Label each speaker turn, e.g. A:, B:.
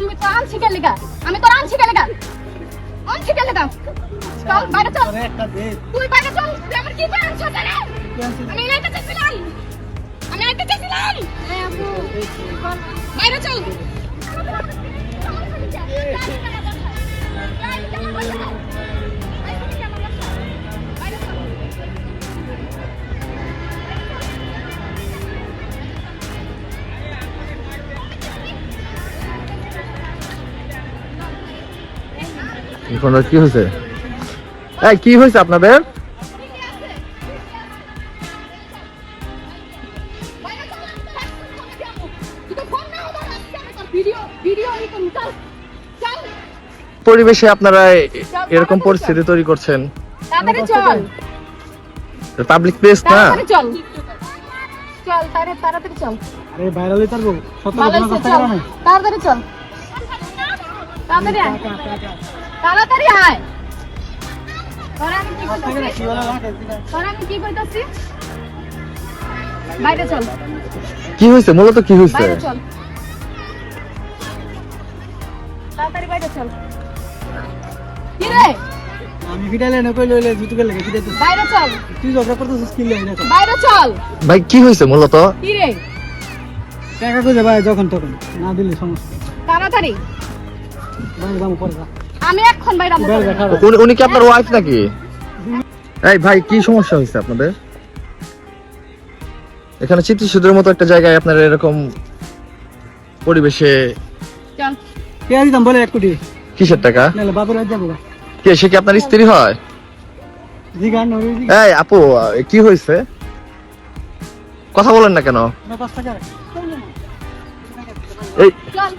A: তুমি তো আনছি কে লেগা? আমি তো আনছি কে লেগা? আনছি কে লেগা? চল বাইরে চল। তুই বাইরে চল। তুই আমার কি করে আনছো জানে আমি এটা চাইছিলাম আমি এটা চাইছিলাম বাইরে চল।
B: এখন কি হয়েছে? এই কি হয়েছে আপনাদের? পরিবেশে আপনারা এরকম পরিস্থিতি তৈরি করছেন। পাবলিক প্লেস না?
A: তাড়াতাড়ি চল। চল তাড়াতাড়ি তাড়াতাড়ি চল।
C: আরে ভাইরাল সত্য কথা
A: তাড়াতাড়ি চল। তাড়াতাড়ি আয়। তাড়াতাড়ি আয়। তোরা আমি কি করতেছি? তোরা আমি কি করতেছি? বাইরে চল।
B: কি হয়েছে মূলত কি
A: বাইরে চল। তাড়াতাড়ি বাইরে চল। কি রে?
C: আমি ফিটাইলে না কইলে হইলে জুতো গেলে ফিটাইতে
A: বাইরে চল।
C: তুই ঝগড়া করতেছিস কি লাগে?
A: বাইরে চল।
B: ভাই কি হয়েছে মূলত?
A: কি রে?
C: টাকা কইছে ভাই যখন তখন। না দিলে সমস্যা।
A: তাড়াতাড়ি।
C: ভাই দাম পরে যা।
A: আমি এখন বাইরে যাব।
B: উনি উনি কি আপনার ওয়াইফ নাকি? এই ভাই কি সমস্যা হয়েছে আপনাদের? এখানে চিত্রসুদের মতো একটা জায়গায় আপনারা এরকম পরিবেশে
A: চল
C: কে বলে এক কোটি?
B: কিসের টাকা?
C: নাহলে বাপের রাত যাব
B: কে সে কি আপনার স্ত্রী হয়? এই আপু কি হয়েছে? কথা বলেন না কেন? এই
A: চল।